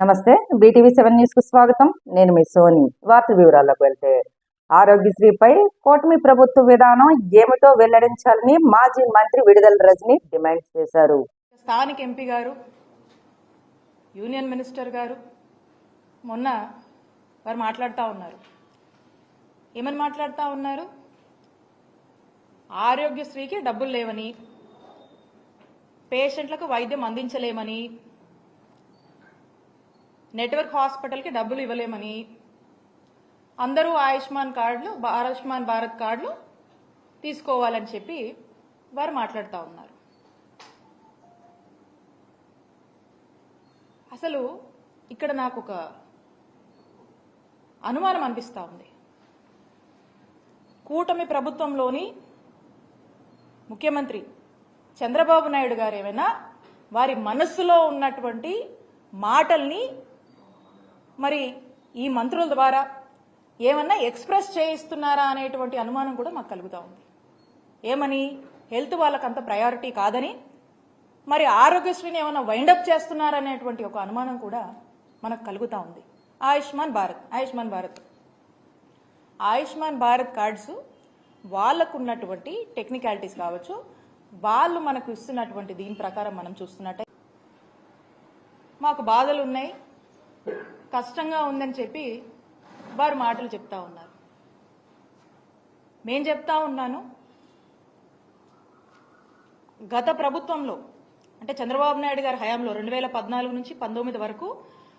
నమస్తే BTV seven న్యూస్కు స్వాగతం. నేను మీ సోని. వార్త వివరాల్లోకి వెళ్తే ఆరోగ్యశ్రీపై కూటమి ప్రభుత్వ విధానం ఏమిటో వెల్లడించాలని మాజీ మంత్రి విడుదల రజని డిమాండ్ చేశారు. స్థానిక ఎంపీ గారు యూనియన్ మినిస్టర్ గారు మొన్న వారు మాట్లాడుతూ ఉన్నారు. ఏమని మాట్లాడుతూ ఉన్నారు? ఆరోగ్యశ్రీకి డబ్బులు లేవని పేషెంట్లకు వైద్యం అందించలేమని నెట్వర్క్ హాస్పిటల్కి డబ్బులు ఇవ్వలేమని. అందరూ ఆయుష్మాన్ కార్డులు ఆయుష్మాన్ భారత్ కార్డులు తీసుకోవాలని చెప్పి వారు మాట్లాడుతూ ఉన్నారు. అసలు ఇక్కడ నాకు ఒక అనుమానం అనిపిస్తూ ఉంది. కూటమి ప్రభుత్వంలోని ముఖ్యమంత్రి చంద్రబాబు నాయుడు గారు ఏమైనా వారి మనస్సులో ఉన్నటువంటి మాటల్ని మరి ఈ మంత్రుల ద్వారా ఏమన్నా ఎక్స్ప్రెస్ చేయిస్తున్నారా అనేటువంటి అనుమానం కూడా మాకు కలుగుతూ ఉంది. ఏమని? హెల్త్ వాళ్ళకంత ప్రయారిటీ కాదని మరి ఆరోగ్యశ్రీని ఏమైనా వైండప్ చేస్తున్నారనేటువంటి ఒక అనుమానం కూడా మనకు కలుగుతూ ఉంది. ఆయుష్మాన్ భారత్ ఆయుష్మాన్ భారత్. ఆయుష్మాన్ భారత్ కార్డ్స్ వాళ్ళకు ఉన్నటువంటి టెక్నికాలిటీస్ కావచ్చు వాళ్ళు మనకు ఇస్తున్నటువంటి దీని ప్రకారం మనం చూస్తున్నట్టే. మాకు బాధలు ఉన్నాయి కష్టంగా ఉందని చెప్పి వారు మాటలు చెప్తా ఉన్నారు. నేను చెప్తా ఉన్నాను గత ప్రభుత్వంలో అంటే చంద్రబాబు నాయుడు గారి హయాంలో రెండు వేల పద్నాలుగు నుంచి పంతొమ్మిది వరకు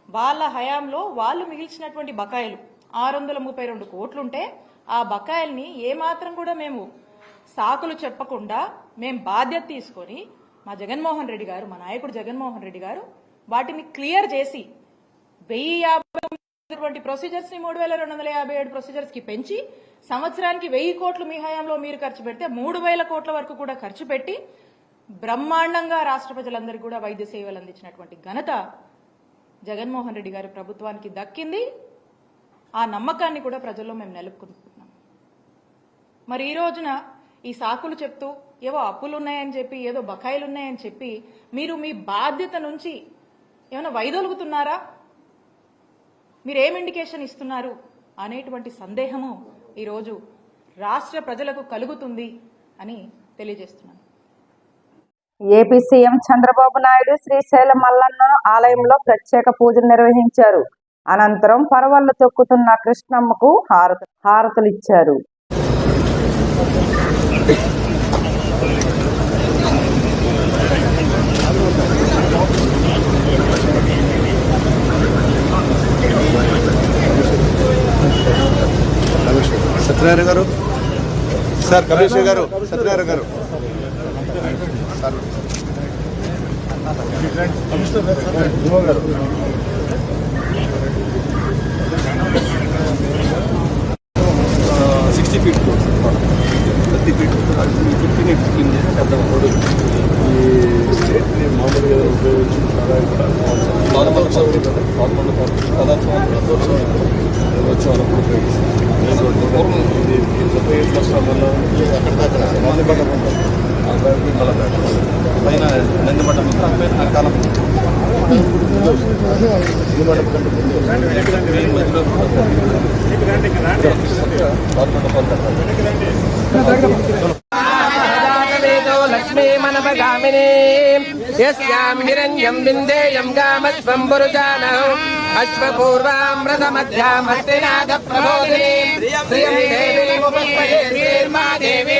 వాళ్ళ హయాంలో వాళ్ళు మిగిల్చినటువంటి బకాయిలు ఆరు వందల ముప్పై రెండు కోట్లుంటే ఆ బకాయిల్ని ఏమాత్రం కూడా మేము సాకులు చెప్పకుండా మేము బాధ్యత తీసుకొని మా జగన్మోహన్ రెడ్డి గారు మా నాయకుడు జగన్మోహన్ రెడ్డి గారు వాటిని క్లియర్ చేసి వెయ్యి యాభై ప్రొసీజర్స్ని మూడు వేల రెండు వందల యాభై ఏడు ప్రొసీజర్స్కి పెంచి సంవత్సరానికి వెయ్యి కోట్లు మీ హయాంలో మీరు ఖర్చు పెడితే మూడు వేల కోట్ల వరకు కూడా ఖర్చు పెట్టి బ్రహ్మాండంగా రాష్ట్ర ప్రజలందరికీ కూడా వైద్య సేవలు అందించినటువంటి ఘనత జగన్మోహన్ రెడ్డి గారి ప్రభుత్వానికి దక్కింది. ఆ నమ్మకాన్ని కూడా ప్రజల్లో మేము నెలకొల్పుతున్నాం మరి ఈ రోజున ఈ సాకులు చెప్తూ ఏవో అప్పులు ఉన్నాయని చెప్పి ఏదో బకాయిలు ఉన్నాయని చెప్పి మీరు మీ బాధ్యత నుంచి ఏమైనా వైదొలుగుతున్నారా? మీరు ఏం ఇండికేషన్ ఇస్తున్నారు అనేటువంటి సందేహము ఈరోజు రాష్ట్ర ప్రజలకు కలుగుతుంది అని తెలియజేస్తున్నాను. ఏపీ సీఎం చంద్రబాబు నాయుడు శ్రీశైలం మల్లన్న ఆలయంలో ప్రత్యేక పూజలు నిర్వహించారు. అనంతరం పరవళ్ళు తొక్కుతున్న కృష్ణమ్మకు హారత హారతులు సత్యనారాయణ గారు సార్ కమిషనర్ గారు సత్యనారాయణ గారు. Sir sixty feet thirty feet fifteen fifteen పెద్ద రోడ్డు. ఈ స్టేట్ని మామూలుగా ఉపయోగించుకుంటారా ఇక్కడ పదార్థం ఉపయోగిస్తాం పూర్వం ఇది ముప్పై ఏళ్ళు వస్తాం వల్ల నందిబట్ట ఆ పైన నందిబట్ట పైన ఆ కాలం నందిబట్ట కంటే ముందు గవర్నమెంట్ లక్ష్మీమనవగామిని యస్యాం హిరణ్యం విందేయం గామస్వం పురుజానః అశ్వపూర్వామృతమధ్యాం హస్తినాథ ప్రబోధిని శ్రియం దేవీముపస్మయే శ్రీర్మా దేవీ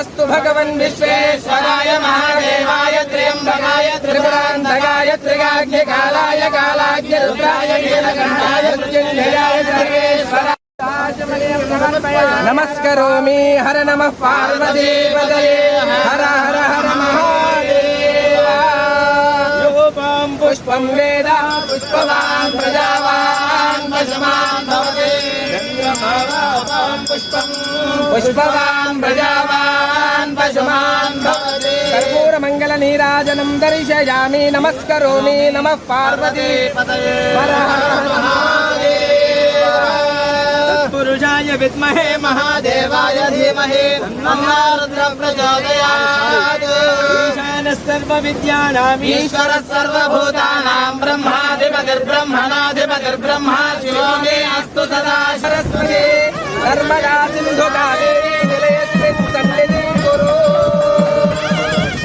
अस्तु भगवन् विश्वेश्वराय महादेवाय त्र्यम्बकाय त्रिपुरान्तकाय त्रिगाज्ञकालाय कालाज्ञ रुद्राय नीलकण्ठाय मृत्युञ्जयाय सर्वेश्वराय नमस्करोमि हर नमः पार्वतीपदये हर हर हर महादेवां पुष्पं वेद पुष्पवान् प्रजावान् पशमान् भवते प्रजावान् पुष्पवान् प्रजावान् पशुमान् कर्पूरमङ्गलनीराजनम् दर्शयामि नमस्करोमि नमः पार्वती। पुरुषाय विद्महे महादेवाय धीमहि। तन्नः रुद्रप्रचोदयात् सर्वविद्यानाम् ईश्वरः सर्वभूतानां ब्रह्माधिपतिर्ब्रह्मणाधिपतिर्ब्रह्मा शिवो मे अस्तु सदा सरस्वती। नर्मदा सिन्धु कावेरी जलेऽस्मिन् सन्निधिं कुरु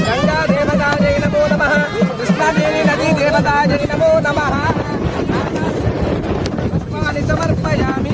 गङ्गा देवतायै नमो नमः। कृष्णादेवी नदी देवतायै नमो नमः। पुष्पाणि समर्पयामि।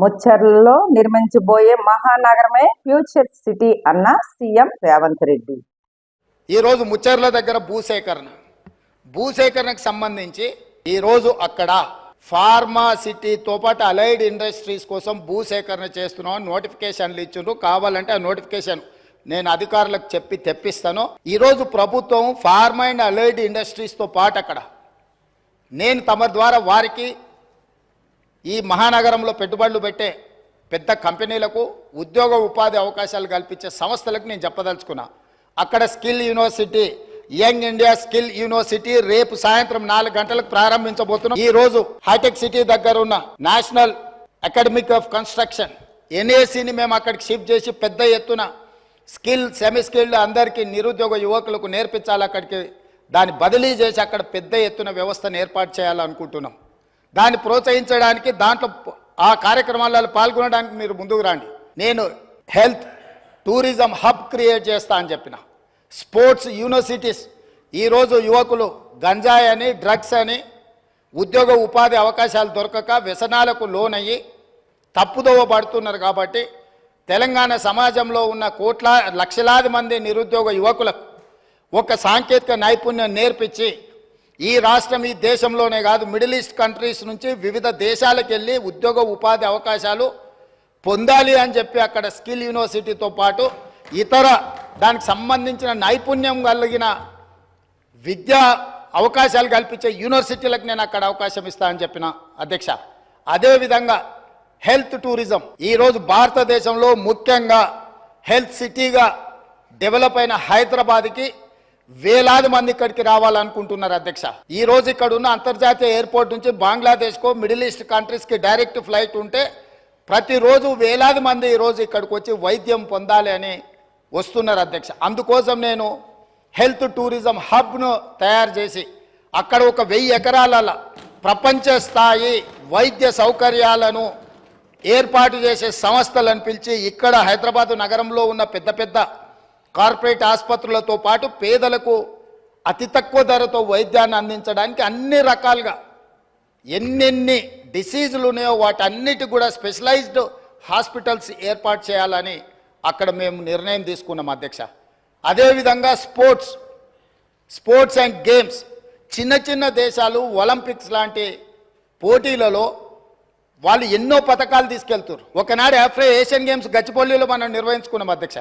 ముచ్చర్లలో నిర్మించబోయే మహానగరమే ఫ్యూచర్ సిటీ అన్న సీఎం రేవంత్ రెడ్డి. ఈరోజు ముచ్చర్ల దగ్గర భూసేకరణ. భూసేకరణకు సంబంధించి ఈరోజు అక్కడ ఫార్మా సిటీతో పాటు అలైడ్ ఇండస్ట్రీస్ కోసం భూసేకరణ చేస్తున్నాం నోటిఫికేషన్లు ఇచ్చిండ్రు. కావాలంటే ఆ నోటిఫికేషన్ నేను అధికారులకు చెప్పి తెప్పిస్తాను. ఈరోజు ప్రభుత్వం ఫార్మా అండ్ అలైడ్ ఇండస్ట్రీస్తో పాటు అక్కడ నేను తమ ద్వారా వారికి ఈ మహానగరంలో పెట్టుబడులు పెట్టే పెద్ద కంపెనీలకు ఉద్యోగ ఉపాధి అవకాశాలు కల్పించే సంస్థలకు నేను చెప్పదలుచుకున్నా. అక్కడ skill university young India skill university రేపు సాయంత్రం నాలుగు గంటలకు ప్రారంభించబోతున్నాం ఈ రోజు హైటెక్ సిటీ దగ్గర ఉన్న నేషనల్ అకాడమిక్ ఆఫ్ కన్స్ట్రక్షన్ ఎన్ఏసిని మేము అక్కడికి షిఫ్ట్ చేసి పెద్ద ఎత్తున స్కిల్ సెమీ స్కిల్డ్ అందరికీ నిరుద్యోగ యువకులకు నేర్పించాలి అక్కడికి. దాన్ని బదిలీ చేసి అక్కడ పెద్ద ఎత్తున వ్యవస్థను ఏర్పాటు చేయాలనుకుంటున్నాం. దాన్ని ప్రోత్సహించడానికి దాంట్లో ఆ కార్యక్రమాలలో పాల్గొనడానికి మీరు ముందుకు రండి. నేను హెల్త్ టూరిజం హబ్ క్రియేట్ చేస్తా అని చెప్పిన. స్పోర్ట్స్ యూనివర్సిటీస్ ఈరోజు యువకులు గంజాయి అని డ్రగ్స్ అని ఉద్యోగ ఉపాధి అవకాశాలు దొరకక వ్యసనాలకు లోనయ్యి తప్పుదోవ పడుతున్నారు కాబట్టి తెలంగాణ సమాజంలో ఉన్న కోట్ల లక్షలాది మంది నిరుద్యోగ యువకులకు ఒక సాంకేతిక నైపుణ్యం నేర్పించి ఈ రాష్ట్రం ఈ దేశంలోనే కాదు మిడిల్ ఈస్ట్ కంట్రీస్ నుంచి వివిధ దేశాలకు వెళ్ళి ఉద్యోగ ఉపాధి అవకాశాలు పొందాలి అని చెప్పి అక్కడ స్కిల్ యూనివర్సిటీతో పాటు ఇతర దానికి సంబంధించిన నైపుణ్యం కలిగిన విద్యా అవకాశాలు కల్పించే యూనివర్సిటీలకు నేను అక్కడ అవకాశం ఇస్తా అని చెప్పిన అధ్యక్ష. అదేవిధంగా హెల్త్ టూరిజం. ఈరోజు భారతదేశంలో ముఖ్యంగా హెల్త్ సిటీగా డెవలప్ అయిన హైదరాబాద్కి వేలాది మంది ఇక్కడికి రావాలనుకుంటున్నారు అధ్యక్ష. ఈ రోజు ఇక్కడ ఉన్న అంతర్జాతీయ ఎయిర్పోర్ట్ నుంచి బంగ్లాదేశ్కో మిడిల్ ఈస్ట్ కంట్రీస్కి డైరెక్ట్ ఫ్లైట్ ఉంటే ప్రతిరోజు వేలాది మంది ఈరోజు ఇక్కడికి వచ్చి వైద్యం పొందాలి అని వస్తున్నారు అధ్యక్ష. అందుకోసం నేను హెల్త్ టూరిజం హబ్ను తయారు చేసి అక్కడ ఒక వెయ్యి ఎకరాల ప్రపంచ స్థాయి వైద్య సౌకర్యాలను ఏర్పాటు చేసే సంస్థలను పిలిచి ఇక్కడ హైదరాబాదు నగరంలో ఉన్న పెద్ద పెద్ద కార్పొరేట్ ఆసుపత్రులతో పాటు పేదలకు అతి తక్కువ ధరతో వైద్యాన్ని అందించడానికి అన్ని రకాలుగా ఎన్నెన్ని డిసీజులు ఉన్నాయో వాటన్నిటి కూడా స్పెషలైజ్డ్ హాస్పిటల్స్ ఏర్పాటు చేయాలని అక్కడ మేము నిర్ణయం తీసుకున్నాం అధ్యక్ష. అదేవిధంగా స్పోర్ట్స్ స్పోర్ట్స్ అండ్ గేమ్స్ చిన్న చిన్న దేశాలు ఒలింపిక్స్ లాంటి పోటీలలో వాళ్ళు ఎన్నో పథకాలు తీసుకెళ్తారు ఒకనాడు ఆఫ్రే ఏషియన్ గేమ్స్ గచ్చిపల్లిలో మనం నిర్వహించుకున్నాం అధ్యక్ష.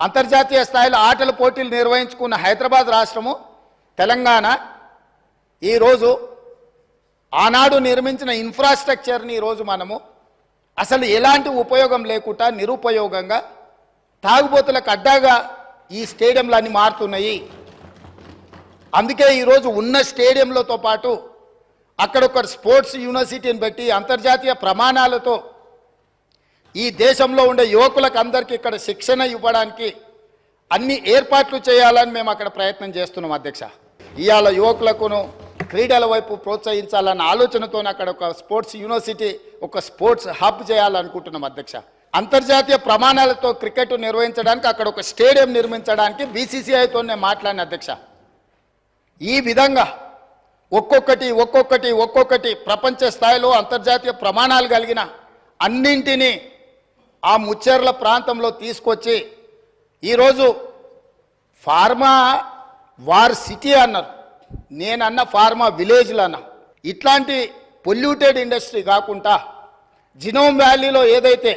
అంతర్జాతీయ స్థాయిలో ఆటల పోటీలు నిర్వహించుకున్న హైదరాబాద్ రాష్ట్రము తెలంగాణ ఈరోజు ఆనాడు నిర్మించిన ఇన్ఫ్రాస్ట్రక్చర్ని ఈరోజు మనము అసలు ఎలాంటి ఉపయోగం లేకుండా నిరుపయోగంగా తాగుబోతులకు అడ్డాగా ఈ స్టేడియంలన్నీ మారుతున్నాయి. అందుకే ఈరోజు ఉన్న స్టేడియంలతో పాటు అక్కడ ఒక స్పోర్ట్స్ యూనివర్సిటీని బట్టి అంతర్జాతీయ ప్రమాణాలతో ఈ దేశంలో ఉండే యువకులకు అందరికీ ఇక్కడ శిక్షణ ఇవ్వడానికి అన్ని ఏర్పాట్లు చేయాలని మేము అక్కడ ప్రయత్నం చేస్తున్నాం అధ్యక్ష. ఇవాళ యువకులకును క్రీడల వైపు ప్రోత్సహించాలన్న ఆలోచనతో అక్కడ ఒక స్పోర్ట్స్ యూనివర్సిటీ ఒక స్పోర్ట్స్ హబ్ చేయాలనుకుంటున్నాం అధ్యక్ష. అంతర్జాతీయ ప్రమాణాలతో క్రికెట్ నిర్వహించడానికి అక్కడ ఒక స్టేడియం నిర్మించడానికి బీసీసీఐతో నేను మాట్లాడిన అధ్యక్ష. ఈ విధంగా ఒక్కొక్కటి ఒక్కొక్కటి ఒక్కొక్కటి ప్రపంచ స్థాయిలో అంతర్జాతీయ ప్రమాణాలు కలిగిన అన్నింటినీ ఆ ముచ్చెర్ల ప్రాంతంలో తీసుకొచ్చి ఈరోజు ఫార్మా వార్ సిటీ అన్నారు. నేనన్న ఫార్మా విలేజ్లు అన్న ఇట్లాంటి పొల్యూటెడ్ ఇండస్ట్రీ కాకుండా జినోమ్ వ్యాలీలో ఏదైతే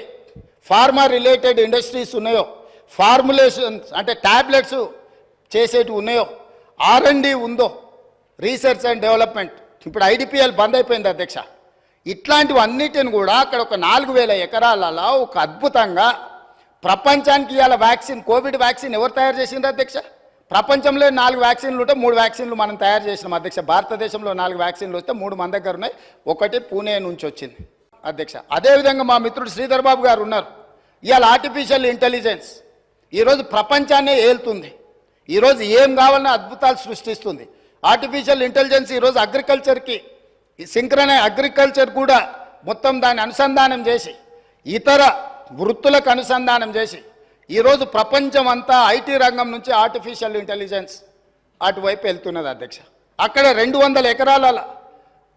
ఫార్మా రిలేటెడ్ ఇండస్ట్రీస్ ఉన్నాయో ఫార్ములేషన్స్ అంటే ట్యాబ్లెట్స్ చేసేటివి ఉన్నాయో ఆర్ఎండి ఉందో రీసెర్చ్ అండ్ డెవలప్మెంట్. ఇప్పుడు ఐడిపిఎల్ బంద్ అయిపోయింది అధ్యక్ష. ఇట్లాంటివన్నిటిని కూడా అక్కడ ఒక నాలుగు వేల ఎకరాలలో ఒక అద్భుతంగా ప్రపంచానికి ఇవాళ వ్యాక్సిన్ కోవిడ్ వ్యాక్సిన్ ఎవరు తయారు చేసిండ్రు అధ్యక్ష? ప్రపంచంలో నాలుగు వ్యాక్సిన్లు ఉంటే మూడు వ్యాక్సిన్లు మనం తయారు చేసినాం అధ్యక్ష. భారతదేశంలో నాలుగు వ్యాక్సిన్లు వస్తే మూడు మన దగ్గర ఉన్నాయి. ఒకటి పూణే నుంచి వచ్చింది అధ్యక్ష. అదేవిధంగా మా మిత్రుడు శ్రీధర్ బాబు గారు ఉన్నారు. ఇవాళ ఆర్టిఫిషియల్ ఇంటెలిజెన్స్ ఈరోజు ప్రపంచాన్నే ఏలుతుంది. ఈరోజు ఏం కావాలన్నా అద్భుతాలు సృష్టిస్తుంది. ఆర్టిఫిషియల్ ఇంటెలిజెన్స్ ఈరోజు అగ్రికల్చర్కి సింక్రనై అగ్రికల్చర్ కూడా మొత్తం దాన్ని అనుసంధానం చేసి ఇతర వృత్తులకు అనుసంధానం చేసి ఈరోజు ప్రపంచం అంతా ఐటీ రంగం నుంచి ఆర్టిఫిషియల్ ఇంటెలిజెన్స్ అటువైపు వెళ్తున్నది అధ్యక్ష. అక్కడ రెండు వందల ఎకరాల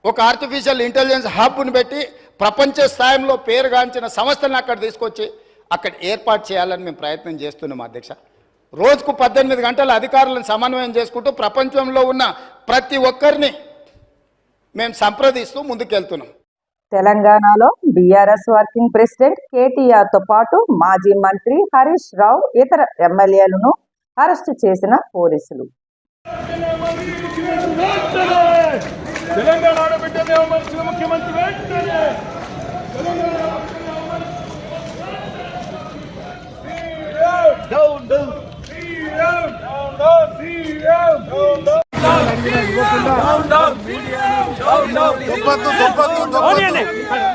ఒక ఆర్టిఫిషియల్ ఇంటెలిజెన్స్ హబ్ను పెట్టి ప్రపంచ స్థాయిలో పేరుగాంచిన సంస్థలను అక్కడ తీసుకొచ్చి అక్కడ ఏర్పాటు చేయాలని మేము ప్రయత్నం చేస్తున్నాం అధ్యక్ష. రోజుకు పద్దెనిమిది గంటల అధికారులను సమన్వయం చేసుకుంటూ ప్రపంచంలో ఉన్న ప్రతి ఒక్కరిని మేము సంప్రదిస్తూ ముందుకెళ్తున్నాం తెలంగాణలో బీఆర్ఎస్ వర్కింగ్ ప్రెసిడెంట్ కేటీఆర్తో పాటు మాజీ మంత్రి హరీష్ రావు ఇతర ఎమ్మెల్యేలను అరెస్టు చేసిన పోలీసులు తెలంగాణ ఆడబిడ్డనే అమర్చిన ముఖ్యమంత్రి వెంటనే down down CM down down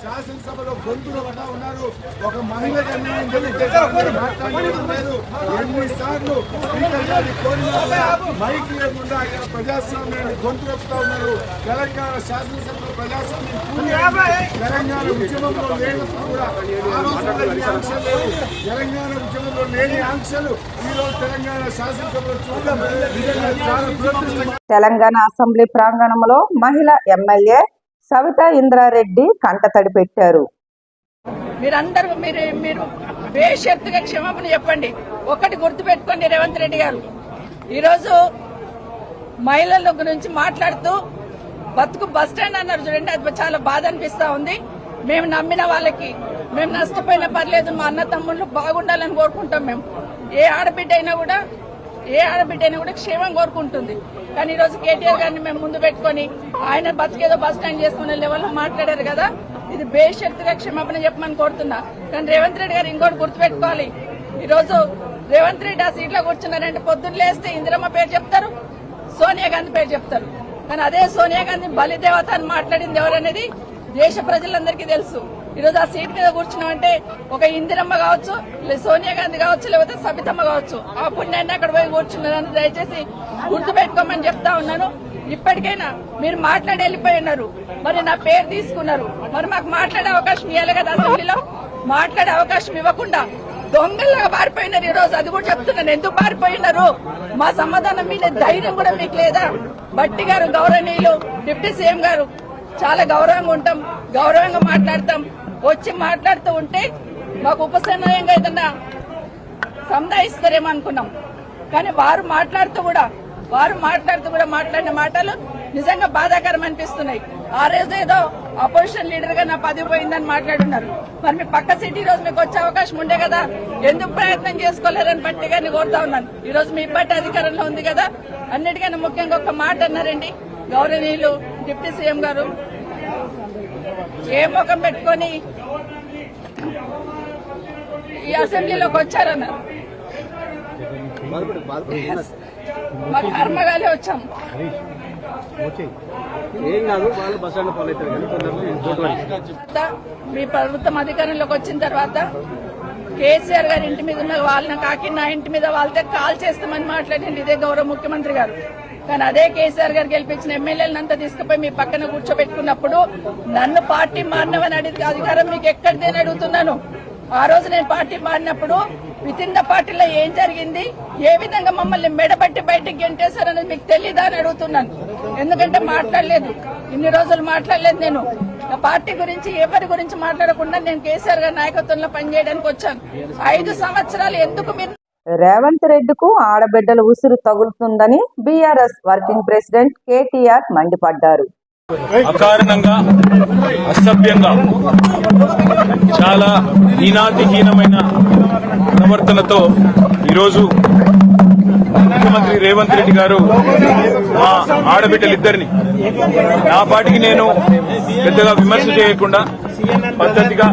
శాసనసభలో గొంతులు పడ్డా ఉన్నారు. ఒక మహిళ అన్యాయం లేదు ఎన్నిసార్లు స్పీకర్ గారిని కోరినా మైక్ లేకుండా ఆయన ప్రజాస్వామ్యాన్ని గొంతు నొక్కుతా ఉన్నారు. తెలంగాణ శాసనసభలో ప్రజాస్వామ్యం తెలంగాణ ఉద్యమంలో లేనప్పుడు కూడా ఆంక్షలు తెలంగాణ ఉద్యమంలో లేని ఆంక్షలు తెలంగాణ అసెంబ్లీ ప్రాంగణంలో మహిళ ఎమ్మెల్యే సవిత ఇంద్రారెడ్డి కంటతడి పెట్టారు. మీరందరూ మీరు మీరు బేషరతుగా క్షమాపణ చెప్పండి. ఒకటి గుర్తుపెట్టుకోండి రేవంత్ రెడ్డి గారు. ఈరోజు మహిళల గురించి మాట్లాడుతూ బతుకు బస్ స్టాండ్ అన్నారు చూడండి అది చాలా బాధ అనిపిస్తా ఉంది. మేము నమ్మిన వాళ్ళకి మేము నష్టపోయినా పర్లేదు మా అన్న తమ్ముళ్ళు బాగుండాలని కోరుకుంటాం మేము. ఏ ఆడబిడ్డ అయినా కూడా ఏ ఆడబిడ్డ అయినా కూడా క్షేమం కోరుకుంటుంది. కానీ ఈ రోజు కేటీఆర్ గారిని మేము ముందు పెట్టుకొని ఆయన బతికేదో బస్ స్టాండ్ చేసుకునే లెవెల్లో మాట్లాడారు కదా ఇది బేషరతుగా క్షమాపణ చెప్పమని కోరుతున్నా. కానీ రేవంత్ రెడ్డి గారు ఇంకోటి గుర్తుపెట్టుకోవాలి. ఈ రోజు రేవంత్ రెడ్డి ఆ సీట్లో కూర్చున్నారంటే పొద్దున్న లేస్తే ఇందిరమ్మ పేరు చెప్తారు సోనియా గాంధీ పేరు చెప్తారు. కానీ అదే సోనియా గాంధీ బలిదేవత అని మాట్లాడింది ఎవరనేది దేశ ప్రజలందరికీ తెలుసు. ఈరోజు ఆ సీట్ మీద కూర్చున్నామంటే ఒక ఇందిరమ్మ కావచ్చు సోనియా గాంధీ కావచ్చు లేకపోతే సబితమ్మ కావచ్చు. ఆ పుణ్యాన్ని అక్కడ పోయి కూర్చున్నారని దయచేసి గుర్తుపెట్టుకోమని చెప్తా ఉన్నాను. ఇప్పటికైనా మీరు మాట్లాడి వెళ్ళిపోయి ఉన్నారు. మరి నా పేరు తీసుకున్నారు. మరి మాకు మాట్లాడే అవకాశం ఇవ్వాలి కదా అసెంబ్లీలో? మాట్లాడే అవకాశం ఇవ్వకుండా దొంగల్లాగా పారిపోయినారు ఈ రోజు అది కూడా చెప్తున్నాను. ఎందుకు పారిపోయినారు? మా సమాధానం మీద ధైర్యం కూడా మీకు లేదా? బట్టి గారు గౌరవనీయులు డిప్యూటీ సీఎం గారు చాలా గౌరవంగా ఉంటాం గౌరవంగా మాట్లాడతాం. వచ్చి మాట్లాడుతూ ఉంటే మాకు ఉపశమనంగా ఏదన్నా సంధాయిస్తారేమో అనుకున్నాం. కానీ వారు మాట్లాడుతూ కూడా వారు మాట్లాడుతూ కూడా మాట్లాడిన మాటలు నిజంగా బాధాకరం అనిపిస్తున్నాయి. ఆ రోజు ఏదో అపోజిషన్ లీడర్గా నా పదవి పోయిందని మాట్లాడున్నారు. మరి మీ పక్క సిటీ రోజు మీకు వచ్చే అవకాశం ఉండే కదా? ఎందుకు ప్రయత్నం చేసుకోలేరని బట్టి గారిని కోరుతా ఉన్నాను. ఈ రోజు మీ పార్టీ అధికారంలో ఉంది కదా? అన్నిటికన్నా ముఖ్యంగా ఒక మాట అన్నారండి. గౌరవనీయులు డిప్యూటీ సీఎం గారు ఏ ముఖం పెట్టుకొని ఈ అసెంబ్లీలోకి వచ్చారన్నారు. మా కర్మగాలే వచ్చాం. మీ ప్రభుత్వం అధికారంలోకి వచ్చిన తర్వాత కేసీఆర్ గారి ఇంటి మీద ఉన్న వాళ్ళని కాకి నా ఇంటి మీద వాళ్ళతో కాల్ చేస్తామని మాట్లాడింది ఇదే గౌరవ ముఖ్యమంత్రి గారు. కానీ అదే కేసీఆర్ గారు గెలిపించిన ఎమ్మెల్యేలను అంతా తీసుకుపోయి మీ పక్కన కూర్చోబెట్టుకున్నప్పుడు నన్ను పార్టీ మారినవని అడిగి అధికారం మీకు ఎక్కడిదేని అడుగుతున్నాను. ఆ రోజు నేను పార్టీ మారినప్పుడు విత్ ఇన్ ద పార్టీలో ఏం జరిగింది? ఏ విధంగా మమ్మల్ని మెడబట్టి బయటికి గెంటేశారనేది మీకు తెలీదా అని అడుగుతున్నాను. ఎందుకంటే మాట్లాడలేదు. ఇన్ని రోజులు మాట్లాడలేదు నేను. పార్టీ గురించి ఎవరి గురించి మాట్లాడకుండా నేను కేసీఆర్ గారి నాయకత్వంలో పనిచేయడానికి వచ్చాను. ఐదు సంవత్సరాలు ఎందుకు మీరు రేవంత్ రెడ్డికు ఆడబిడ్డల ఉసురు తగులుతుందని బీఆర్ఎస్ వర్కింగ్ ప్రెసిడెంట్ కేటీఆర్ మండిపడ్డారు. అకారణంగా అసభ్యంగా చాలా హీనాతిహీనమైన ప్రవర్తనతో ఈరోజు ముఖ్యమంత్రి రేవంత్ రెడ్డి గారు మా ఆడబిడ్డలిద్దరిని నా పాటికి నేను పెద్దగా విమర్శ చేయకుండా పద్ధతిగా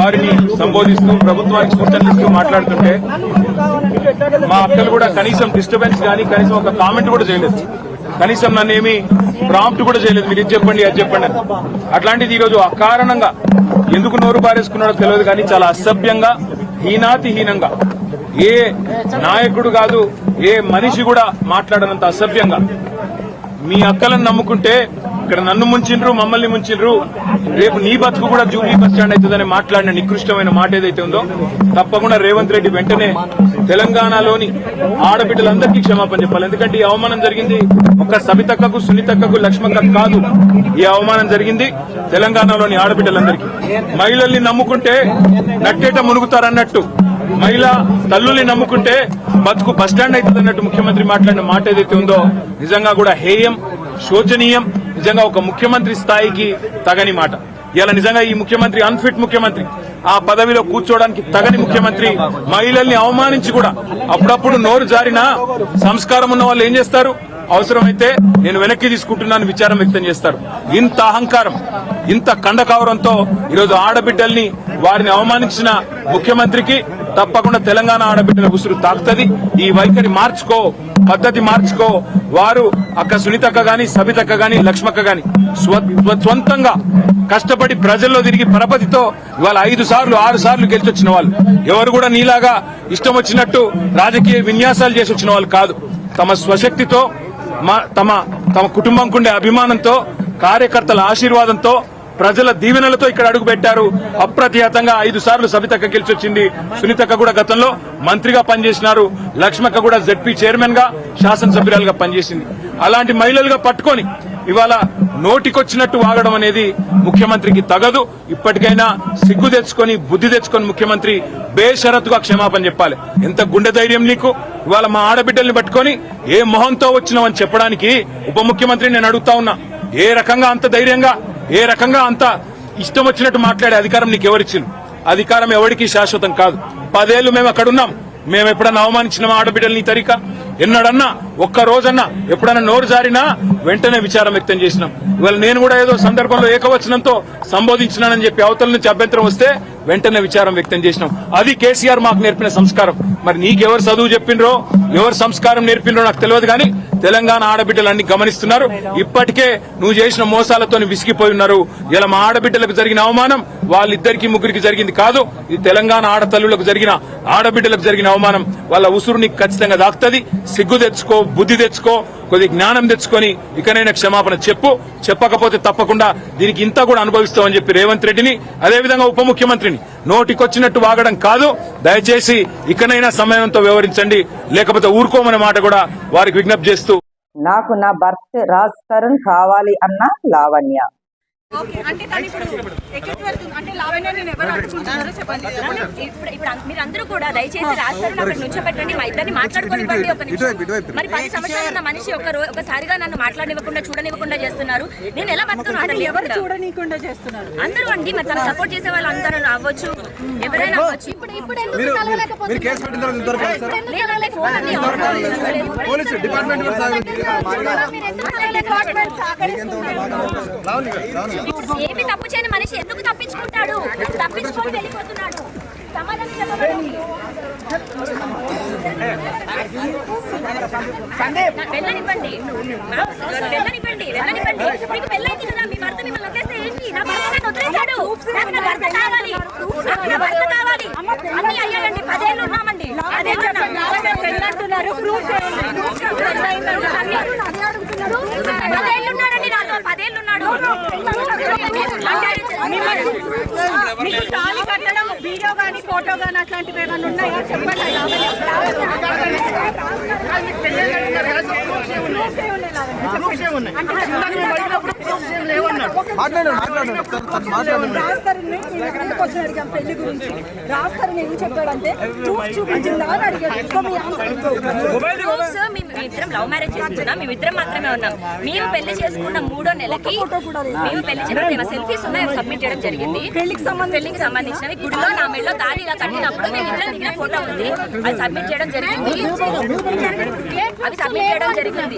వారిని సంబోధిస్తూ ప్రభుత్వానికి సూచనలు ఇస్తూ మాట్లాడుతుంటే మా అక్కలు కూడా కనీసం డిస్టర్బెన్స్ కానీ కనీసం ఒక కామెంట్ కూడా చేయలేదు. కనీసం నన్ను ఏమి ప్రాంప్ట్ కూడా చేయలేదు. మీరు ఇది చెప్పండి అది చెప్పండి అట్లాంటిది ఈరోజు అకారణంగా ఎందుకు నోరు పారేసుకున్నాడో తెలియదు కానీ చాలా అసభ్యంగా హీనాతిహీనంగా ఏ నాయకుడు కాదు ఏ మనిషి కూడా మాట్లాడనంత అసభ్యంగా. మీ అక్కలను నమ్ముకుంటే ఇక్కడ నన్ను ముంచిండ్రు మమ్మల్ని ముంచిండ్రు రేపు నీ బతుకు కూడా జూబ్లీ బస్ స్టాండ్ అవుతుందని మాట్లాడిన నికృష్టమైన మాట ఏదైతే ఉందో తప్పకుండా రేవంత్ రెడ్డి వెంటనే తెలంగాణలోని ఆడబిడ్డలందరికీ క్షమాపణ చెప్పాలి. ఎందుకంటే ఈ అవమానం జరిగింది ఒక్క సబితక్కకు సునీతక్కకు లక్ష్మక్కకు కాదు. ఈ అవమానం జరిగింది తెలంగాణలోని ఆడబిడ్డలందరికీ. మహిళల్ని నమ్ముకుంటే నట్టేట మునుగుతారన్నట్టు మహిళ తల్లుల్ని నమ్ముకుంటే బతుకు బస్టాండ్ అవుతుంది అన్నట్టు ముఖ్యమంత్రి మాట్లాడిన మాట ఏదైతే ఉందో నిజంగా కూడా హేయం శోచనీయం. నిజంగా ఒక ముఖ్యమంత్రి స్థాయికి తగని మాట. ఇలా నిజంగా ఈ ముఖ్యమంత్రి అన్ఫిట్ ముఖ్యమంత్రి ఆ పదవిలో కూర్చోవడానికి తగని ముఖ్యమంత్రి మహిళల్ని అవమానించి కూడా అప్పుడప్పుడు నోరు జారినా సంస్కారం ఉన్న వాళ్ళు ఏం చేస్తారు? అవసరమైతే నేను వెనక్కి తీసుకుంటున్నాను విచారం వ్యక్తం చేస్తారు. ఇంత అహంకారం ఇంత కండకావరంతో ఈరోజు ఆడబిడ్డల్ని వారిని అవమానించిన ముఖ్యమంత్రికి తప్పకుండా తెలంగాణ ఆడబిడ్డల ఉసురు తాకుతుంది. ఈ వైఖరి మార్చుకో పద్ధతి మార్చుకో. వారు అక్క సునీతక్క గాని సబితక్క గాని లక్ష్మక్క గాని స్వ- స్వ- స్వంతంగా కష్టపడి ప్రజల్లో తిరిగి పరపతితో ఇవాళ ఐదు సార్లు ఆరు సార్లు గెలిచి వచ్చిన వాళ్ళు. ఎవరు కూడా నీలాగా ఇష్టం వచ్చినట్టు రాజకీయ విన్యాసాలు చేసి వచ్చిన వాళ్ళు కాదు. తమ స్వశక్తితో తమ తమ కుటుంబంకుండే అభిమానంతో కార్యకర్తల ఆశీర్వాదంతో ప్రజల దీవెనలతో ఇక్కడ అడుగు పెట్టారు అప్రతిహతంగా ఐదు సార్లు సబితక్క గెలిచి వచ్చింది సునీతక్క కూడా గతంలో మంత్రిగా పనిచేసినారు. లక్ష్మక్క కూడా జెడ్పీ చైర్మన్గా శాసనసభ్యురాలుగా పనిచేసింది. అలాంటి మహిళలుగా పట్టుకొని ఇవాళ నోటికొచ్చినట్టు వాగడం అనేది ముఖ్యమంత్రికి తగదు. ఇప్పటికైనా సిగ్గు తెచ్చుకొని బుద్ధి తెచ్చుకొని ముఖ్యమంత్రి బేషరతుగా క్షమాపణ చెప్పాలి. ఎంత గుండె ధైర్యం నీకు? ఇవాళ మా ఆడబిడ్డల్ని పట్టుకొని ఏ మొహంతో వచ్చినామని చెప్పడానికి ఉప ముఖ్యమంత్రి నేను అడుగుతా ఉన్నా. ఏ రకంగా అంత ధైర్యంగా ఏ రకంగా అంత ఇష్టం వచ్చినట్టు మాట్లాడే అధికారం నీకు ఎవరిచ్చింది? అధికారం ఎవరికి శాశ్వతం కాదు. పదేళ్ళు మేము అక్కడున్నాం. మేము ఎప్పుడన్నా అవమానించిన ఆడబిడ్డల్ని తరిక? ఎన్నడన్నా ఒక్క రోజన్నా ఎప్పుడన్నా నోరు జారినా వెంటనే విచారం వ్యక్తం చేసినాం. ఇవాళ నేను కూడా ఏదో సందర్భంలో ఏకవచనంతో సంబోధించినానని చెప్పి అవతల నుంచి అభ్యంతరం వస్తే వెంటనే విచారం వ్యక్తం చేసినాం. అది కేసీఆర్ మాకు నేర్పిన సంస్కారం. మరి నీకెవరు చదువు చెప్పిండ్రో ఎవరు సంస్కారం నేర్పినరో నాకు తెలియదు కానీ తెలంగాణ ఆడబిడ్డలన్నీ గమనిస్తున్నారు. ఇప్పటికే నువ్వు చేసిన మోసాలతో విసిగిపోయి ఉన్నారు. ఇలా మా ఆడబిడ్డలకు జరిగిన అవమానం వాళ్ళిద్దరికి ముగ్గురికి జరిగింది కాదు. ఇది తెలంగాణ ఆడతల్లులకు జరిగిన ఆడబిడ్డలకు జరిగిన అవమానం వాళ్ళ ఉసురు నీకు ఖచ్చితంగా దాక్తుంది. సిగ్గు తెచ్చుకో బుద్ధి తెచ్చుకో కొద్ది జ్ఞానం తెచ్చుకొని ఇకనైనా క్షమాపణ చెప్పు. చెప్పకపోతే తప్పకుండా దీనికి ఇంత కూడా అనుభవిస్తామని చెప్పి రేవంత్ రెడ్డిని అదేవిధంగా ఉప ముఖ్యమంత్రిని నోటికొచ్చినట్టు వాగడం కాదు. దయచేసి ఇకనైనా సమయంతో వ్యవహరించండి. లేకపోతే ఊరుకోమనే మాట కూడా వారికి విజ్ఞప్తి చేస్తూ నాకు నా భర్త రాజ్ తరుణ్ కావాలి అన్న లావణ్య. మీరందరూ కూడా దయచేసి రాస్తారు అక్కడ నుంచో పెట్టండి మా ఇద్దరిని మాట్లాడుకోనివ్వండి ఒక నిమిషం. మరి పది సంవత్సరాలు ఉన్న మనిషి ఒక ఒకసారిగా నన్ను మాట్లాడనివ్వకుండా చూడనివ్వకుండా చేస్తున్నారు. నేను ఎలా చేస్తున్నారు? అందరూ అండి మరి తను సపోర్ట్ చేసే వాళ్ళు అందరూ అవ్వచ్చు ఎవరైనా అవ్వచ్చు. ఇప్పుడు ఇప్పుడు ఏమి తప్పు చేయని మనిషి ఎందుకు తప్పించుకుంటాడు తప్పించుకొని వెళ్ళిపోతున్నాడు సమాధానం వెళ్ళనివ్వండి వెళ్ళనివ్వండి వెళ్ళనివ్వండి మీకు పెళ్ళైంది కదా మీ భర్త మిమ్మల్ని వదిలేస్తే ఏంటి నా భర్త నన్ను వదిలేశాడు నాకు నా భర్త కావాలి నాకు నా భర్త కావాలి అన్ని అయ్యాయండి పదేళ్ళు ఉన్నామండి ప్రూఫ్ ఉన్నాడండి నాతో పదేళ్ళు ఉన్నాడు మీకు తాళి కట్టడం వీడియో కానీ ఫోటో కానీ అట్లాంటివి ఏమైనా ఉన్నాయా? చెప్పండి. పెళ్ళి గురించి రాస్తారని ఏం చెప్పాడంటే ప్రూఫ్ చూపించిందా అని అడిగాడు సో మీ ఆన్సర్ Proofs మేము మేమిద్దరం లవ్ మ్యారేజ్ చేసుకున్నాం. మేమిద్దరం మాత్రమే ఉన్నాం. మేము పెళ్ళి చేసుకున్న మూడో నెలకి మేము పెళ్ళి సెల్ఫీస్ ఉన్నాయి అవి సబ్మిట్ చేయడం జరిగింది. పెళ్ళికి సంబంధించి పెళ్ళికి సంబంధించినవి. గుడిలో నా మెడలో తాళి ఇలా కట్టినప్పుడు మేము ఇద్దరం దిగిన ఫోటో ఉంది. అది సబ్మిట్ చేయడం జరిగింది. అవి సబ్మిట్ చేయడం జరిగింది.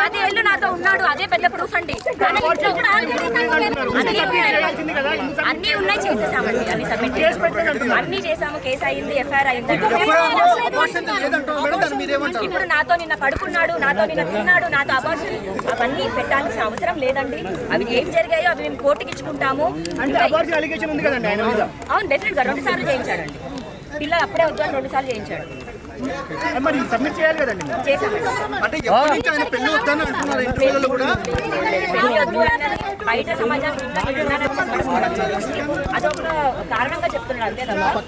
పది ఏళ్ళు నాతో ఉన్నాడు. అదే పెద్ద ప్రూఫ్ అండి. అన్నీ ఉన్నాయి. అన్నీ ఉన్నాయి చేసేసామండి. అన్ని సబ్మిట్ చేసాము అన్ని చేసాము. కేసు అయింది ఎఫ్ఐఆర్ అయింది. ఇప్పుడు నాతో నిన్న పడుకున్నాడు నాతో నిన్న తిన్నాడు నాతో అబార్షన్ అవన్నీ పెట్టాల్సిన అవసరం లేదండి. అవి ఏం జరిగాయో అవి మేము కోర్టుకి ఇచ్చుకుంటాము. అవును డెఫినెట్గా రెండు సార్లు చేయించాడండి పిల్లలు అప్పుడే వద్దు రెండు సార్లు చేయించాడు. మరి సబ్మిట్ చేయాలి కదండి? చేశామండి. అంటే ఎప్పటి నుంచి ఆయన పెళ్ళి వద్దని అంటున్నారు ఇంటి వాళ్ళు బయట సమాజానికి అదొక కారణంగా చెప్తున్నాడు అంతే తప్ప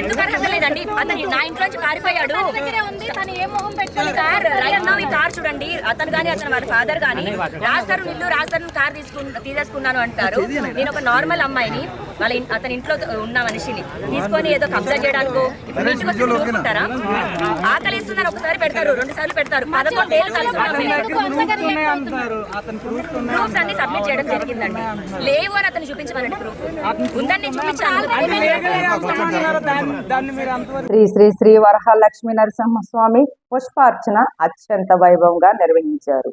ఎందుకు అర్హత లేదండి? అతను నా ఇంట్లోంచి పారిపోయాడు ఈ కార్ రైట్ నౌ ఈ కార్ చూడండి. అతను కానీ అతను వారి ఫాదర్ కానీ రాస్తారు నిల్లు రాస్తారు కార్ తీసుకుని తీసేసుకున్నాను అంటారు. నేను ఒక నార్మల్ అమ్మాయిని. వాళ్ళ అతని ఇంట్లో ఉన్న మనిషిని తీసుకొని ఏదో కబ్జా చేయడానికో ఇప్పుడు ఇంటికి వచ్చి మీరు ఊరుకుంటారా? ఆకలిస్తున్నారు ఒకసారి పెడతారు రెండు సార్లు పెడతారు. పదకొండేళ్ళు ప్రూఫ్స్ అన్ని సబ్మిట్ చేయడం జరిగిందండి. లేవు అని అతను చూపించమనండి ప్రూఫ్. ఉందని శ్రీ శ్రీ శ్రీ వరహాలక్ష్మి నరసింహస్వామి పుష్పార్చన అత్యంత వైభవంగా నిర్వహించారు.